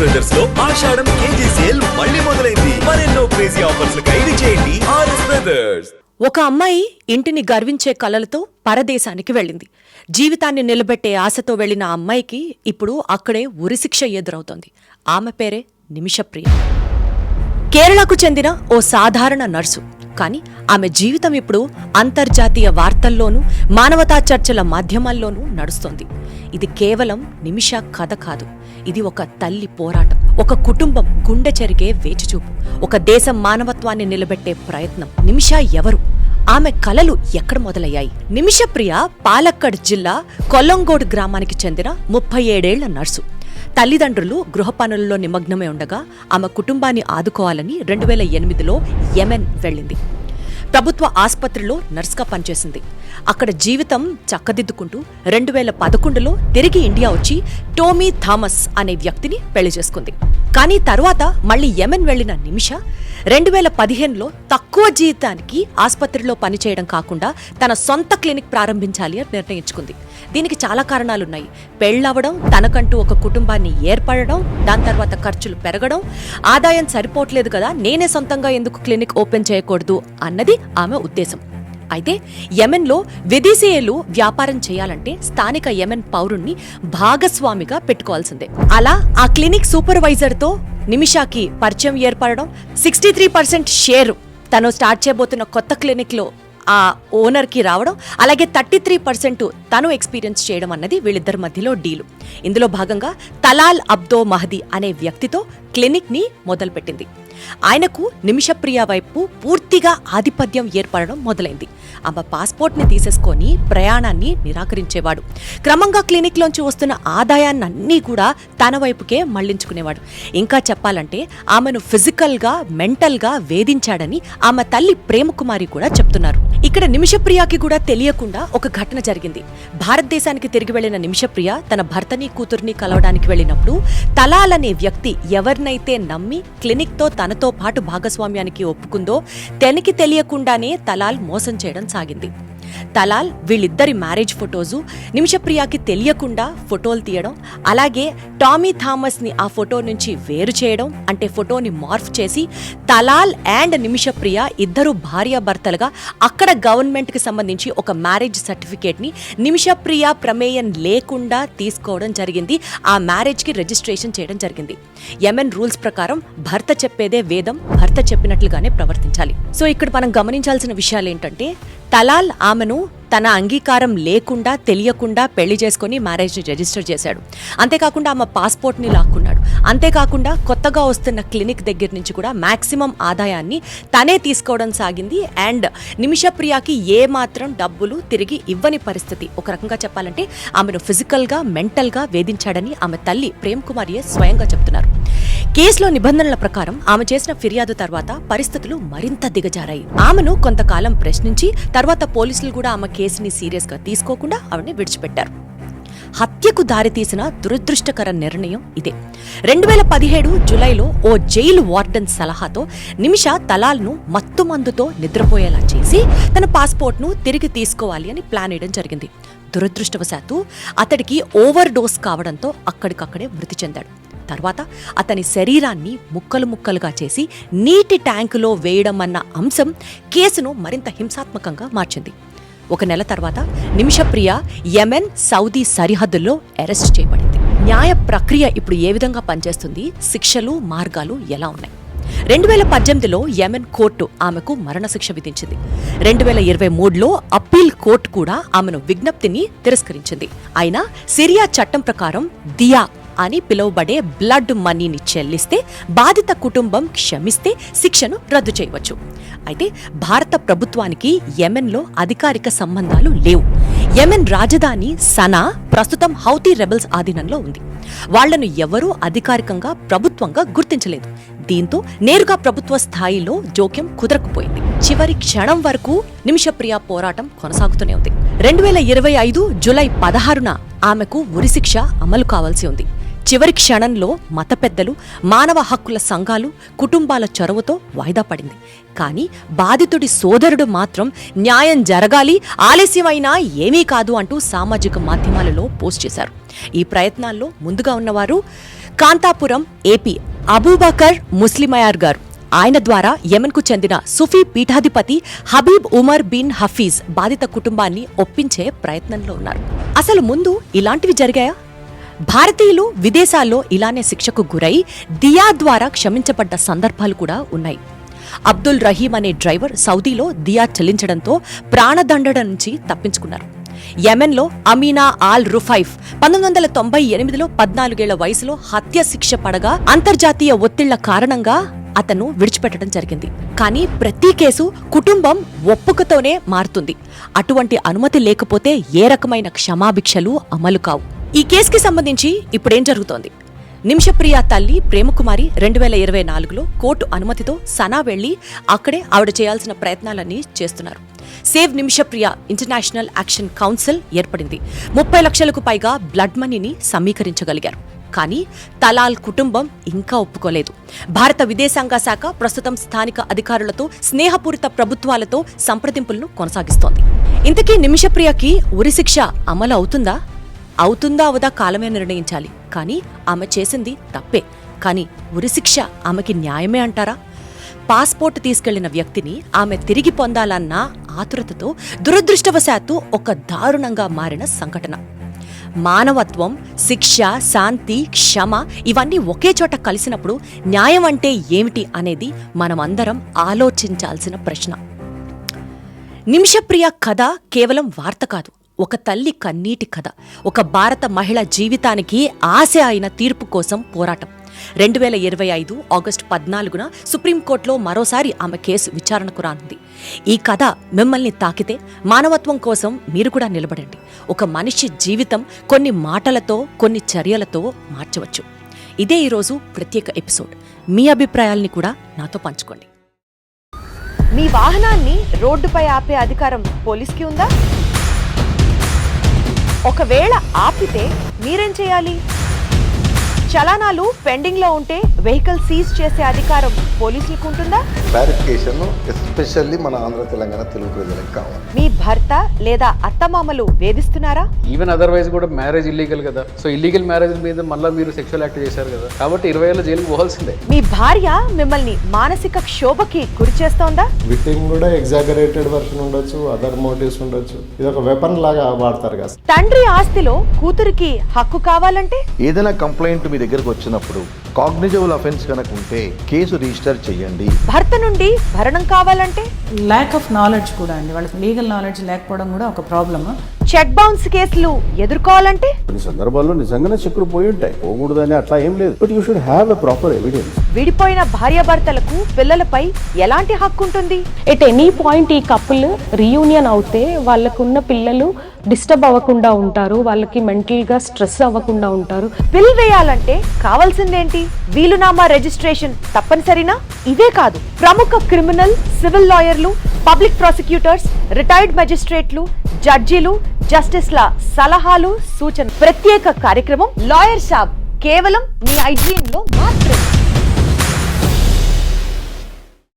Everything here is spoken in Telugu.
బ్రదర్స్లో ఆషాఢం కేజీ సేల్ మళ్ళీ మొదలైంది. మరెన్నో క్రేజీ ఆఫర్స్ ఖైదీ చేయండి ఆర్ఎస్ బ్రదర్స్ ఒక అమ్మాయి ఇంటిని గర్వించే కలలతో పరదేశానికి వెళ్ళింది. జీవితాన్ని నిలబెట్టే ఆశతో వెళ్ళిన ఆ అమ్మాయికి ఇప్పుడు అక్కడే ఉరిశిక్ష ఎదురవుతోంది. ఆమె పేరే నిమిషప్రియ కేరళకు చెందిన ఓ సాధారణ నర్సు. కానీ ఆమె జీవితం ఇప్పుడు అంతర్జాతీయ వార్తల్లోనూ మానవతా చర్చల మాధ్యమాల్లోనూ నడుస్తోంది. ఇది కేవలం నిమిష కథ కాదు. ఇది ఒక తల్లి పోరాటం. ఒక కుటుంబం గుండె చెరిగే వేచిచూపు. ఒక దేశం మానవత్వాన్ని నిలబెట్టే ప్రయత్నం. నిమిష ఎవరు? ఆమె కలలు ఎక్కడ మొదలయ్యాయి? నిమిషప్రియ పాలక్కడ్ జిల్లా కొల్లంగోడ్ గ్రామానికి చెందిన ముప్పై ఏడేళ్ళ నర్సు. తల్లిదండ్రులు గృహపనుల్లో నిమగ్నమై ఉండగా ఆమె కుటుంబాన్ని ఆదుకోవాలని రెండు వేల ఎనిమిదిలో యెమెన్ వెళ్ళింది. ప్రభుత్వ ఆసుపత్రిలో నర్స్గా పనిచేసింది. అక్కడ జీవితం చక్కదిద్దుకుంటూ రెండు వేల పదకొండులో తిరిగి ఇండియా వచ్చి టోమీ థామస్ అనే వ్యక్తిని పెళ్ళి చేసుకుంది. కానీ తర్వాత మళ్ళీ యెమెన్ వెళ్ళిన నిమిష రెండు వేల పదిహేనులో తక్కువ జీతానికి ఆసుపత్రిలో పనిచేయడం కాకుండా తన సొంత క్లినిక్ ప్రారంభించాలి అని నిర్ణయించుకుంది. దీనికి చాలా కారణాలున్నాయి. పెళ్ళవడం తనకంటూ ఒక కుటుంబాన్ని ఏర్పడడం దాని తర్వాత ఖర్చులు పెరగడం ఆదాయం సరిపోవట్లేదు కదా నేనే సొంతంగా ఎందుకు క్లినిక్ ఓపెన్ చేయకూడదు అన్నది ఆమె ఉద్దేశం. అయితే యెమెన్లో విదేశీయులు వ్యాపారం చేయాలంటే స్థానిక యెమెన్ పౌరుణ్ణి భాగస్వామిగా పెట్టుకోవాల్సిందే. అలా ఆ క్లినిక్ సూపర్వైజర్తో నిమిషాకి పరిచయం ఏర్పడడం సిక్స్టీ త్రీ పర్సెంట్ షేర్ తను స్టార్ట్ చేయబోతున్న కొత్త క్లినిక్లో ఆ ఓనర్కి రావడం అలాగే థర్టీ త్రీ పర్సెంట్ తను ఎక్స్పీరియన్స్ చేయడం అన్నది వీళ్ళిద్దరి మధ్యలో డీలు. ఇందులో భాగంగా తలాల్ అబ్దో మహదీ అనే వ్యక్తితో క్లినిక్ని మొదలుపెట్టింది. ఆయనకు నిమిషప్రియ వైపు పూర్తిగా ఆధిపత్యం ఏర్పడడం మొదలైంది. ఆమె పాస్పోర్ట్ని తీసేసుకొని ప్రయాణాన్ని నిరాకరించేవాడు. క్రమంగా క్లినిక్లోంచి వస్తున్న ఆదాయాన్ని కూడా తన వైపుకే మళ్ళించుకునేవాడు. ఇంకా చెప్పాలంటే ఆమెను ఫిజికల్గా మెంటల్గా వేధించాడని ఆమె తల్లి ప్రేమకుమారి కూడా చెప్తున్నారు. ఇక్కడ నిమిషప్రియకి కూడా తెలియకుండా ఒక ఘటన జరిగింది. భారతదేశానికి తిరిగి వెళ్ళిన నిమిషప్రియ తన భర్తని కూతుర్ని కలవడానికి వెళ్ళినప్పుడు తలాల్ అనే వ్యక్తి ఎవరినైతే నమ్మి క్లినిక్తో తనతో పాటు భాగస్వామ్యానికి ఒప్పుకుందో తనకి తెలియకుండానే తలాల్ మోసం చేయడం సాగింది. తలాల్ వీళ్ళిద్దరి మ్యారేజ్ ఫొటోసు. నిమిషప్రియకి తెలియకుండా ఫోటోలు తీయడం అలాగే టామీ థామస్ని ఆ ఫోటో నుంచి వేరు చేయడం అంటే ఫోటోని మార్ఫ్ చేసి తలాల్ అండ్ నిమిషప్రియ ఇద్దరు భార్యాభర్తలుగా అక్కడ గవర్నమెంట్కి సంబంధించి ఒక మ్యారేజ్ సర్టిఫికేట్ని నిమిషప్రియ ప్రమేయం లేకుండా తీసుకోవడం జరిగింది. ఆ మ్యారేజ్కి రిజిస్ట్రేషన్ చేయడం జరిగింది. యెమెన్ రూల్స్ ప్రకారం భర్త చెప్పేదే వేదం భర్త చెప్పినట్లుగానే ప్రవర్తించాలి. సో ఇక్కడ మనం గమనించాల్సిన విషయాలు ఏంటంటే తలాల్ ఆమెను తన అంగీకారం లేకుండా తెలియకుండా పెళ్ళి చేసుకొని మ్యారేజ్ని రిజిస్టర్ చేశాడు. అంతేకాకుండా ఆమె పాస్పోర్ట్ని లాక్కున్నాడు. అంతేకాకుండా కొత్తగా వస్తున్న క్లినిక్ దగ్గర నుంచి కూడా మ్యాక్సిమం ఆదాయాన్ని తనే తీసుకోవడం సాగింది. అండ్ నిమిషప్రియకి ఏ మాత్రం డబ్బులు తిరిగి ఇవ్వని పరిస్థితి. ఒక రకంగా చెప్పాలంటే ఆమెను ఫిజికల్గా మెంటల్గా వేధించాడని ఆమె తల్లి ప్రేమ్ కుమారియే స్వయంగా చెప్తున్నారు. కేసులో నిబంధనల ప్రకారం ఆమె చేసిన ఫిర్యాదు తర్వాత పరిస్థితులు మరింత దిగజారాయి. ఆమెను కొంతకాలం ప్రశ్నించి తర్వాత పోలీసులు కూడా ఆమె కేసుని సీరియస్గా తీసుకోకుండా ఆవిడని విడిచిపెట్టారు. హత్యకు దారితీసిన దురదృష్టకర నిర్ణయం ఇదే. రెండు వేల పదిహేడు జులైలో ఓ జైలు వార్డెన్ సలహాతో నిమిష తలాల్ను మత్తుమందుతో నిద్రపోయేలా చేసి తన పాస్పోర్ట్ను తిరిగి తీసుకోవాలి అని ప్లాన్ వేయడం జరిగింది. దురదృష్టవశాత్తు అతడికి ఓవర్ డోస్ కావడంతో అక్కడికక్కడే మృతి చెందాడు. తర్వాత అతని శరీరాన్ని ముక్కలు ముక్కలుగా చేసి నీటి ట్యాంకులో వేయడం అన్న అంశం కేసును మరింత హింసాత్మకంగా మార్చింది. ఒక నెల తర్వాత నిమిషప్రియ యెమెన్ సౌదీ సరిహద్దుల్లో అరెస్ట్ చేయబడింది. న్యాయ ప్రక్రియ ఇప్పుడు ఏ విధంగా పనిచేస్తుంది? శిక్షలు మార్గాలు ఎలా ఉన్నాయి? రెండు వేల పద్దెనిమిదిలో యెమెన్ కోర్టు ఆమెకు మరణశిక్ష విధించింది. రెండు వేల ఇరవై మూడులో అప్పీల్ కోర్టు కూడా ఆమెను విజ్ఞప్తిని తిరస్కరించింది. అయినా సిరియా చట్టం ప్రకారం దియా అని పిలువబడే బ్లడ్ మనీని చెల్లిస్తే బాధిత కుటుంబం క్షమిస్తే శిక్షను రద్దు చేయవచ్చు. అయితే భారత ప్రభుత్వానికి యెమెన్లో అధికారిక సంబంధాలు లేవు. యెమెన్ రాజధాని సనా ప్రస్తుతం హౌతీ రెబల్స్ ఆధీనంలో ఉంది. వాళ్ళను ఎవరూ అధికారికంగా ప్రభుత్వంగా గుర్తించలేదు. దీంతో నేరుగా ప్రభుత్వ స్థాయిలో జోక్యం కుదరకపోయింది. చివరి క్షణం వరకు నిమిషప్రియ పోరాటం కొనసాగుతూనే ఉంది. రెండు వేల ఇరవై ఐదు జులై పదహారున ఆమెకు ఉరిశిక్ష అమలు కావాల్సి ఉంది. చివరి క్షణంలో మత పెద్దలు మానవ హక్కుల సంఘాలు కుటుంబాల చొరవతో వాయిదా పడింది. కానీ బాధితుడి సోదరుడు మాత్రం న్యాయం జరగాలి ఆలస్యమైనా ఏమీ కాదు అంటూ సామాజిక మాధ్యమాలలో పోస్ట్ చేశారు. ఈ ప్రయత్నాల్లో ముందుగా ఉన్నవారు కాంతాపురం ఏపీ అబూబకర్ ముస్లిమయార్ గారు. ఆయన ద్వారా యెమెన్కు చెందిన సుఫీ పీఠాధిపతి హబీబ్ ఉమర్ బిన్ హఫీజ్ బాధిత కుటుంబాన్ని ఒప్పించే ప్రయత్నంలో ఉన్నారు. అసలు ముందు ఇలాంటివి జరిగాయా? భారతీయులు విదేశాల్లో ఇలానే శిక్షకు గురై దియా ద్వారా క్షమించబడ్డ సందర్భాలు కూడా ఉన్నాయి. అబ్దుల్ రహీం అనే డ్రైవర్ సౌదీలో దియా చెల్లించడంతో ప్రాణదండన నుంచి తప్పించుకున్నారు. యెమెన్లో అమీనా ఆల్ రుఫైఫ్ పంతొమ్మిది వందల తొంభై ఎనిమిదిలో పద్నాలుగేళ్ళ వయసులో హత్య శిక్ష పడగా అంతర్జాతీయ ఒత్తిళ్ళ కారణంగా అతను విడిచిపెట్టడం జరిగింది. కానీ ప్రతి కేసు కుటుంబం ఒప్పుకతోనే మారుతుంది. అటువంటి అనుమతి లేకపోతే ఏ రకమైన క్షమాభిక్షలు అమలు కావు. ఈ కేసుకి సంబంధించి ఇప్పుడేం జరుగుతోంది? నిమిషప్రియ తల్లి ప్రేమకుమారి రెండు వేల ఇరవై నాలుగులో కోర్టు అనుమతితో సనా వెళ్ళి అక్కడే ఆవిడ చేయాల్సిన ప్రయత్నాలన్నీ చేస్తున్నారు. Save Nimisha Priya international action council ఏర్పడింది. ముప్పై లక్షలకు పైగా బ్లడ్ మనీని సమీకరించగలిగారు. కానీ తలాల్ కుటుంబం ఇంకా ఒప్పుకోలేదు. భారత విదేశాంగ శాఖ ప్రస్తుతం స్థానిక అధికారులతో స్నేహపూరిత ప్రభుత్వాలతో సంప్రదింపులను కొనసాగిస్తోంది. ఇంతకీ నిమిషప్రియకి ఉరిశిక్ష అమలు అవుతుందా? అవుతుందా అవదా కాలమే నిర్ణయించాలి. కానీ ఆమె చేసింది తప్పే. కానీ ఉరిశిక్ష ఆమెకి న్యాయమే అంటారా? పాస్పోర్ట్ తీసుకెళ్ళిన వ్యక్తిని ఆమె తిరిగి పొందాలన్న ఆతురతతో దురదృష్టవశాత్తు ఒక దారుణంగా మారిన సంఘటన. మానవత్వం శిక్ష శాంతి క్షమ ఇవన్నీ ఒకే చోట కలిసినప్పుడు న్యాయం అంటే ఏమిటి అనేది మనమందరం ఆలోచించాల్సిన ప్రశ్న. నిమిషప్రియ కథ కేవలం వార్త కాదు. ఒక తల్లి కన్నీటి కథ. ఒక భారత మహిళ జీవితానికి ఆశ అయిన తీర్పు కోసం పోరాటం. రెండు వేల ఇరవై ఐదు ఆగస్టు పద్నాలుగున సుప్రీంకోర్టులో మరోసారి ఆమె కేసు విచారణకు రానుంది. ఈ కథ మిమ్మల్ని తాకితే మానవత్వం కోసం మీరు కూడా నిలబడండి. ఒక మనిషి జీవితం కొన్ని మాటలతో కొన్ని చర్యలతో మార్చవచ్చు. ఇదే ఈరోజు ప్రత్యేక ఎపిసోడ్. మీ అభిప్రాయాల్ని కూడా నాతో పంచుకోండి. మీ వాహనాన్ని రోడ్డుపై ఆపే అధికారం పోలీస్కి ఉందా? ఒకవేళ ఆపితే మీరేం చేయాలి? చలానాలు పెండింగ్లో ఉంటే వెహికల్ సీజ్ చేసే అధికారం పోలీసులకు ఉంటుందా? క్లారిఫికేషన్ ఎస్పెషల్లీ మన ఆంధ్ర తెలంగాణ తెలుగు ప్రజలకు కావాలి. మీ భర్త లేదా అత్తమామలు వేధిస్తున్నారా? ఈవెన్ అదర్వైజ్ కూడా మ్యారేజ్ ఇల్లీగల్ కదా. సో ఇల్లీగల్ మ్యారేజ్ మీద మళ్ళీ మీరు సెక్షువల్ యాక్ట్ చేశారు కదా. కాబట్టి ఇరవై ఏళ్ళ జైలుకి పోవాల్సిందే. మీ భార్య మిమ్మల్ని మానసిక క్షోభకి గురి చేస్తోందా? విక్టిమ్ కూడా ఎగ్జాగరేటెడ్ వర్షన్ ఉండొచ్చు అదర్ మోటివ్స్ ఉండొచ్చు. ఇది ఒక వెపన్ లాగా వాడతారు కదా. తండ్రి ఆస్తిలో కూతురికి హక్కు కావాలంటే? ఏదైనా కంప్లైంట్ మీ దగ్గరకు వచ్చినప్పుడు కాగ్నిజబుల్ అఫెన్స్ కనుక ఉంటే కేసు రిజిస్టర్ చేయండి. భర్త నుండి భరణం కావాలంటే? ల్యాక్ ఆఫ్ నాలెడ్జ్ కూడా అండి. వాళ్ళకి లీగల్ నాలెడ్జ్ లేకపోవడం కూడా ఒక ప్రాబ్లమ్ చెక్ బౌన్స్ కేసులు ఎదుర్కోవాలంటే? కొన్ని సందర్భాల్లో నిజంగానే చెక్కులు పోయి ఉంటాయి. పోకూడదని అట్లా ఏం లేదు. But you should have a proper evidence విడిపోయిన భార్యాభర్తలకు పిల్లలపై ఎలాంటి హక్కు ఉంటుంది? ఎట్ ఎనీ పాయింట్ ఈ కపుల్ రీయూనియన్ అవుతే వాళ్ళకున్న పిల్లలు డిస్టర్బ్ అవ్వకుండా ఉంటారు. వాళ్ళకి మెంటల్గా స్ట్రెస్ అవ్వకుండా ఉంటారు. బిల్ వేయాలంటే కావాల్సిందేంటి? వీలునామా రిజిస్ట్రేషన్ తప్పనిసరినా? ఇదే కాదు. ప్రముఖ క్రిమినల్ సివిల్ లాయర్లు పబ్లిక్ ప్రాసిక్యూటర్స్ రిటైర్డ్ మెజిస్ట్రేట్లు జడ్జీలు జస్టిస్ల సలహాలు సూచన ప్రత్యేక కార్యక్రమం లాయర్ షాప్ కేవలం మీ ఐజీఎన్లో మాత్రమే.